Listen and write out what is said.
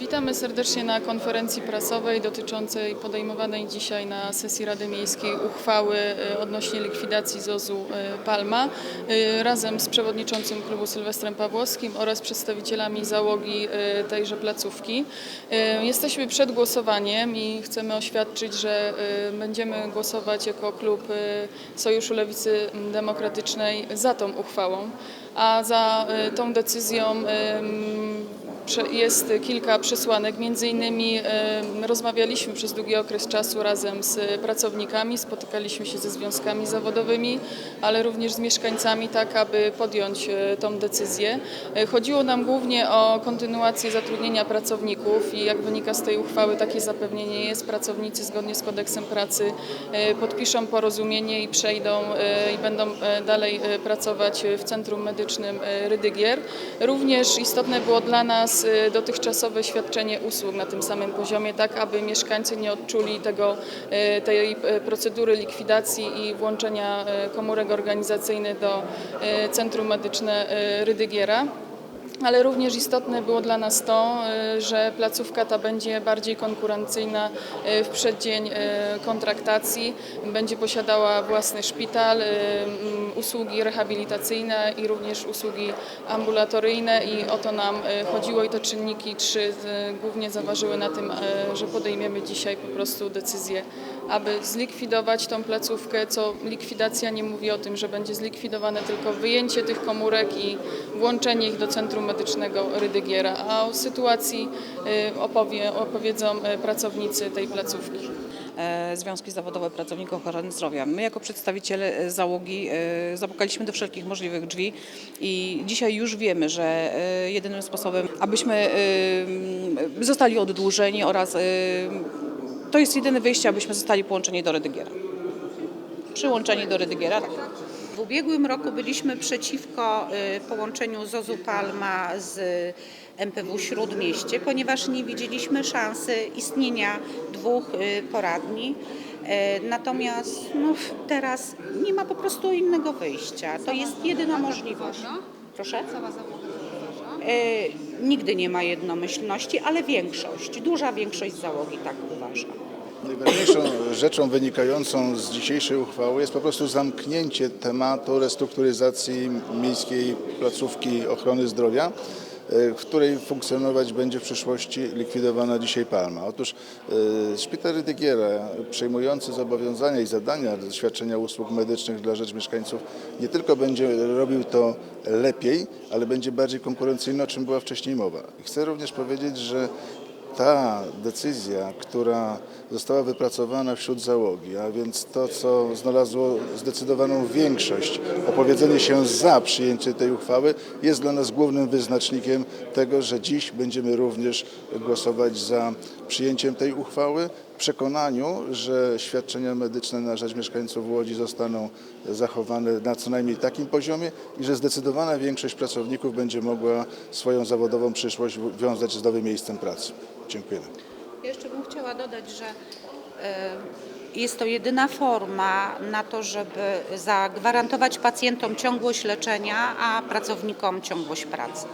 Witamy serdecznie na konferencji prasowej dotyczącej podejmowanej dzisiaj na sesji Rady Miejskiej uchwały e, odnośnie likwidacji ZOZ-u e, Palma e, razem z przewodniczącym klubu Sylwestrem Pawłowskim oraz przedstawicielami załogi tejże placówki. Jesteśmy przed głosowaniem i chcemy oświadczyć, że będziemy głosować jako klub Sojuszu Lewicy Demokratycznej za tą uchwałą, a za tą decyzją Jest kilka przesłanek, między innymi rozmawialiśmy przez długi okres czasu razem z pracownikami, spotykaliśmy się ze związkami zawodowymi, ale również z mieszkańcami, tak aby podjąć e, tą decyzję. E, Chodziło nam głównie o kontynuację zatrudnienia pracowników i jak wynika z tej uchwały takie zapewnienie jest. Pracownicy zgodnie z kodeksem pracy e, podpiszą porozumienie i przejdą i będą dalej pracować w Centrum Medycznym Rydygier. Również istotne było dla nas e, dotychczasowe świadczenie usług na tym samym poziomie, tak aby mieszkańcy nie odczuli tego, e, tej e, procedury likwidacji i włączenia komórek organizacyjnych do Centrum Medyczne Rydygiera. Ale również istotne było dla nas to, e, że placówka ta będzie bardziej konkurencyjna e, w przeddzień e, kontraktacji, będzie posiadała własny szpital, e, m, usługi rehabilitacyjne i również usługi ambulatoryjne i o to nam chodziło i te czynniki trzy głównie zaważyły na tym, że podejmiemy dzisiaj po prostu decyzję, aby zlikwidować tą placówkę, co likwidacja nie mówi o tym, że będzie zlikwidowane tylko wyjęcie tych komórek i włączenie ich do Centrum Medycznego Rydygiera, a o sytuacji e, opowie, opowiedzą e, pracownicy tej placówki. e, Związki Zawodowe Pracowników Ochrony Zdrowia. My jako przedstawiciele e, załogi e, zapukaliśmy do wszelkich możliwych drzwi i dzisiaj już wiemy, że jedynym sposobem, abyśmy zostali oddłużeni oraz to jest jedyne wyjście, abyśmy zostali połączeni do Rydygiera. Przyłączeni do Rydygiera, tak. W ubiegłym roku byliśmy przeciwko y, połączeniu ZOZ-u Palma z MPW Śródmieście, ponieważ nie widzieliśmy szansy istnienia dwóch y, poradni. E, Natomiast no, teraz nie ma po prostu innego wyjścia. To jest jedyna możliwość. Proszę? E, Nigdy nie ma jednomyślności, ale większość, duża większość załogi tak uważa. Najważniejszą rzeczą wynikającą z dzisiejszej uchwały jest po prostu zamknięcie tematu restrukturyzacji miejskiej placówki ochrony zdrowia, e, w której funkcjonować będzie w przyszłości likwidowana dzisiaj Palma. Otóż e, Szpital Rydygiera, przejmujący zobowiązania i zadania świadczenia usług medycznych dla rzecz mieszkańców, nie tylko będzie robił to lepiej, ale będzie bardziej konkurencyjny, o czym była wcześniej mowa. Chcę również powiedzieć, że ta decyzja, która została wypracowana wśród załogi, a więc to, co znalazło zdecydowaną większość, opowiedzenie się za przyjęciem tej uchwały, jest dla nas głównym wyznacznikiem tego, że dziś będziemy również głosować za przyjęciem tej uchwały przekonaniu, że świadczenia medyczne na rzecz mieszkańców Łodzi zostaną zachowane na co najmniej takim poziomie i że zdecydowana większość pracowników będzie mogła swoją zawodową przyszłość wiązać z nowym miejscem pracy. Dziękuję. Jeszcze bym chciała dodać, że e, jest to jedyna forma na to, żeby zagwarantować pacjentom ciągłość leczenia, a pracownikom ciągłość pracy.